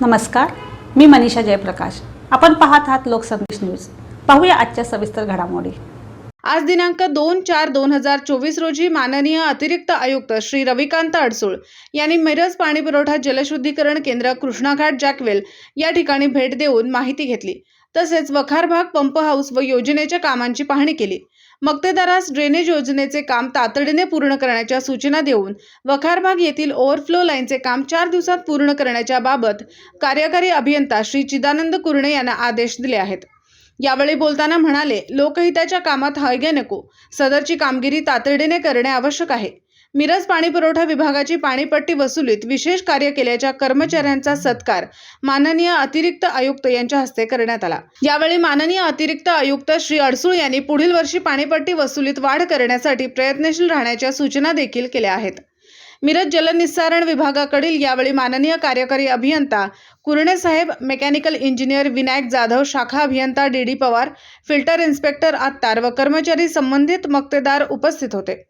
नमस्कार मी मनीषा जयप्रकाश. आपण पाहत आहात लोकसंदेश न्यूज. पाहूया आजच्या सविस्तर घडामोडी. आज दिनांक दोन चार दोन हजार चोवीस रोजी माननीय अतिरिक्त आयुक्त श्री रविकांत अडसूळ यांनी मिरज पाणीपुरवठा जलशुद्धीकरण केंद्र कृष्णाघाट जॅकवेल या ठिकाणी भेट देऊन माहिती घेतली. तसेच वखारभाग पंप हाऊस व योजनेच्या कामांची पाहणी केली. मक्तेदारास ड्रेनेज योजनेचे काम तातडीने पूर्ण करण्याच्या सूचना देऊन वखारबाग येथील ओव्हरफ्लो लाईनचे काम चार दिवसात पूर्ण करण्याच्या बाबत कार्यकारी अभियंता श्री चिदानंद कुर्णे यांना आदेश दिले आहेत. यावेळी बोलताना म्हणाले लोकहिताच्या कामात हायगे नको. सदरची कामगिरी तातडीने करणे आवश्यक आहे. मिरज पाणीपुरवठा विभागाची पाणीपट्टी वसुलीत विशेष कार्य केल्याच्या कर्मचाऱ्यांचा सत्कार माननीय अतिरिक्त आयुक्त यांच्या हस्ते करण्यात आला. यावेळी माननीय अतिरिक्त आयुक्त श्री अडसूळ यांनी पुढील वर्षी पाणीपट्टी वसुलीत वाढ करण्यासाठी प्रयत्नशील राहण्याच्या सूचना देखील केल्या आहेत. मिरज जलनिस्सारण विभागाकडील यावेळी माननीय कार्यकारी अभियंता कुरणेसाहेब मेकॅनिकल इंजिनियर विनायक जाधव शाखा अभियंता D D Pawar filter inspector Attar व कर्मचारी संबंधित मक्तेदार उपस्थित होते.